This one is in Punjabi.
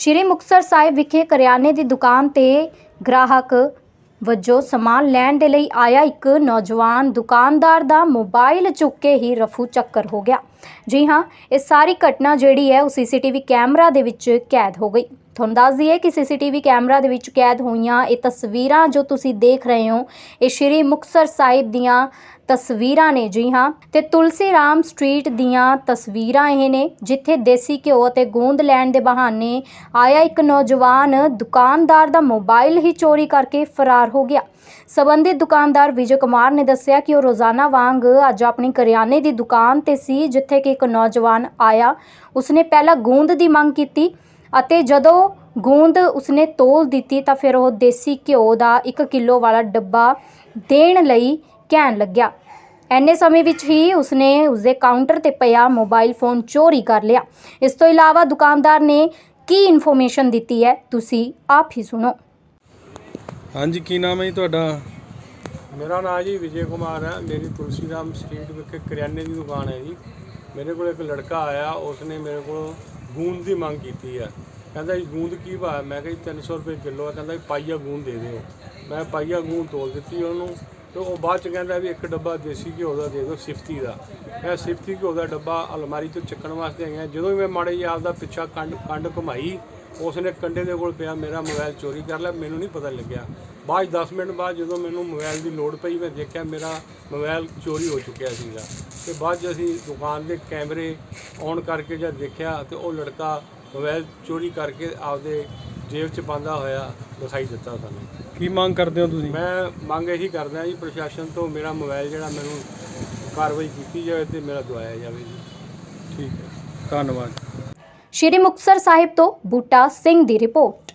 ਸ਼੍ਰੀ ਮੁਕਤਸਰ ਸਾਹਿਬ ਵਿਖੇ ਕਰਿਆਨੇ ਦੀ ਦੁਕਾਨ ਤੇ ਗ੍ਰਾਹਕ ਵਜੋਂ ਸਮਾਨ ਲੈਣ ਦੇ ਲਈ ਆਇਆ ਇੱਕ ਨੌਜਵਾਨ ਦੁਕਾਨਦਾਰ ਦਾ ਮੋਬਾਈਲ ਚੁੱਕ ਕੇ ਹੀ ਰਫੂ ਚੱਕਰ ਹੋ ਗਿਆ। ਜੀ ਹਾਂ, ਇਹ ਸਾਰੀ ਘਟਨਾ ਜਿਹੜੀ ਹੈ ਉਹ ਸੀਸੀਟੀਵੀ ਕੈਮਰਾ ਦੇ ਵਿੱਚ ਕੈਦ ਹੋ ਗਈ। ਤੁਹਾਨੂੰ ਦੱਸ ਦਈਏ ਕਿ ਸੀਸੀਟੀਵੀ ਕੈਮਰਾ ਦੇ ਵਿੱਚ ਕੈਦ ਹੋਈਆਂ ਇਹ ਤਸਵੀਰਾਂ ਜੋ ਤੁਸੀਂ ਦੇਖ ਰਹੇ ਹੋ, ਇਹ ਸ਼੍ਰੀ ਮੁਕਤਸਰ ਸਾਹਿਬ ਦੀਆਂ ਤਸਵੀਰਾਂ ਨੇ ਜੀ ਹਾਂ। ਤੇ ਤੁਲਸੀ ਰਾਮ ਸਟਰੀਟ ਦੀਆਂ ਤਸਵੀਰਾਂ ਇਹ ਨੇ, ਜਿੱਥੇ ਦੇਸੀ ਘਿਓ ਅਤੇ ਗੂੰਦ ਲੈਣ ਦੇ ਬਹਾਨੇ ਆਇਆ ਇੱਕ ਨੌਜਵਾਨ ਦੁਕਾਨਦਾਰ ਦਾ ਮੋਬਾਈਲ ਹੀ ਚੋਰੀ ਕਰਕੇ ਫਰਾਰ ਹੋ ਗਿਆ। ਸਬੰਧਿਤ ਦੁਕਾਨਦਾਰ ਵਿਜੇ ਕੁਮਾਰ ਨੇ ਦੱਸਿਆ ਕਿ ਉਹ ਰੋਜ਼ਾਨਾ ਵਾਂਗ ਅੱਜ ਆਪਣੀ ਕਰਿਆਨੇ ਦੀ ਦੁਕਾਨ ਤੇ ਸੀ, ਜਿੱਥੇ ਕਿ ਇੱਕ ਨੌਜਵਾਨ ਆਇਆ। ਉਸਨੇ ਪਹਿਲਾਂ ਗੂੰਦ ਦੀ ਮੰਗ ਕੀਤੀ ਅਤੇ ਜਦੋਂ ਗੂੰਦ ਉਸਨੇ ਤੋਲ ਦਿੱਤੀ ਤਾਂ ਫਿਰ ਉਹ ਦੇਸੀ ਘਿਓ ਦਾ 1 ਕਿਲੋ ਵਾਲਾ ਡੱਬਾ ਦੇਣ ਲਈ ਕਹਿਣ ਲੱਗਿਆ। ਐਨੇ ਸਮੇਂ ਵਿੱਚ ਹੀ ਉਸਨੇ ਉਸਦੇ ਕਾਊਂਟਰ ਤੇ ਪਿਆ ਮੋਬਾਈਲ ਫੋਨ ਚੋਰੀ ਕਰ ਲਿਆ। ਇਸ ਤੋਂ ਇਲਾਵਾ ਦੁਕਾਨਦਾਰ ਨੇ ਕੀ ਇਨਫੋਰਮੇਸ਼ਨ ਦਿੱਤੀ ਹੈ ਤੁਸੀਂ ਆਪ ਹੀ ਸੁਣੋ। ਹਾਂਜੀ ਕੀ ਨਾਮ ਹੈ ਜੀ ਤੁਹਾਡਾ? ਮੇਰਾ ਨਾਮ ਜੀ ਵਿਜੇ ਕੁਮਾਰ ਹੈ। ਮੇਰੀ ਤੁਲਸੀ ਰਾਮ ਸਟਰੀਟ ਵਿਖੇ ਕਰਿਆਨੇ ਦੀ ਦੁਕਾਨ ਹੈ ਜੀ। ਮੇਰੇ ਕੋਲ ਇੱਕ ਲੜਕਾ ਆਇਆ ਉਸਨੇ ਮੇਰੇ ਕੋਲ ਗੂੰਦ ਦੀ ਮੰਗ ਕੀਤੀ ਹੈ ਕਹਿੰਦਾ ਜੀ, ਗੂੰਦ ਕੀ ਭਾਅ ਮੈਂ ਕਿਹਾ ਜੀ 300 ਰੁਪਏ ਕਿਲੋ ਹੈ ਕਹਿੰਦਾ ਜੀ, ਪਾਈਆ ਗੂੰਦ ਦੇ ਦਿਓ। ਮੈਂ ਪਾਈਆ ਗੂੰਦ ਤੋਲ ਦਿੱਤੀ ਉਹਨੂੰ। ਤੇ ਉਹ ਬਾਅਦ ਚ ਕਹਿੰਦਾ ਵੀ ਇੱਕ ਡੱਬਾ ਦੇਸੀ ਘਿਓ ਦਾ ਦੇ ਦਿਓ, ਸਿਫਤੀ ਦਾ। ਮੈਂ ਸਿਫਤੀ ਘਿਓ ਦਾ ਡੱਬਾ ਅਲਮਾਰੀ ਤੋਂ ਚੱਕਣ ਵਾਸਤੇ ਆਇਆ। ਜਦੋਂ ਵੀ ਮੈਂ ਮਾੜੇ ਜਿਹੇ ਆਪਦਾ ਪਿੱਛਾ ਕੰਡ ਕੰਡ ਘੁਮਾਈ, ਉਸਨੇ ਕੰਡੇ ਦੇ ਕੋਲ ਪਿਆ, ਮੇਰਾ ਮੋਬਾਈਲ ਚੋਰੀ ਕਰ ਲਿਆ। ਮੈਨੂੰ ਨਹੀਂ ਪਤਾ ਲੱਗਿਆ। ਬਾਅਦ 'ਚ 10 ਮਿੰਟ ਬਾਅਦ ਜਦੋਂ ਮੈਨੂੰ ਮੋਬਾਈਲ ਦੀ ਲੋੜ ਪਈ ਮੈਂ ਦੇਖਿਆ ਮੇਰਾ ਮੋਬਾਈਲ ਚੋਰੀ ਹੋ ਚੁੱਕਿਆ ਸੀਗਾ। ਤੇ ਬਾਅਦ 'ਚ ਅਸੀਂ ਦੁਕਾਨ ਦੇ ਕੈਮਰੇ ਔਨ ਕਰਕੇ ਜਦ ਦੇਖਿਆ ਤੇ ਉਹ ਲੜਕਾ ਮੋਬਾਈਲ ਚੋਰੀ ਕਰਕੇ ਆਪਦੇ ਜੇਬ 'ਚ ਪਾਉਂਦਾ ਹੋਇਆ ਦਿਖਾਈ ਦਿੱਤਾ ਸਾਨੂੰ। ਕੀ ਮੰਗ ਕਰਦੇ ਹੋ ਤੁਸੀਂ? ਮੈਂ ਮੰਗ ਇਹੀ ਕਰਦਾ ਜੀ ਪ੍ਰਸ਼ਾਸਨ ਤੋਂ ਮੇਰਾ ਮੋਬਾਈਲ ਜਿਹੜਾ ਮੈਨੂੰ ਕਾਰਵਾਈ ਕੀਤੀ ਜਾਵੇ ਤੇ ਮੇਰਾ ਦਵਾਇਆ ਜਾਵੇ ਜੀ। ਠੀਕ ਹੈ। ਧੰਨਵਾਦ। ਸ਼੍ਰੀ ਮੁਕਤਸਰ ਸਾਹਿਬ ਤੋਂ ਬੂਟਾ ਸਿੰਘ ਦੀ ਰਿਪੋਰਟ।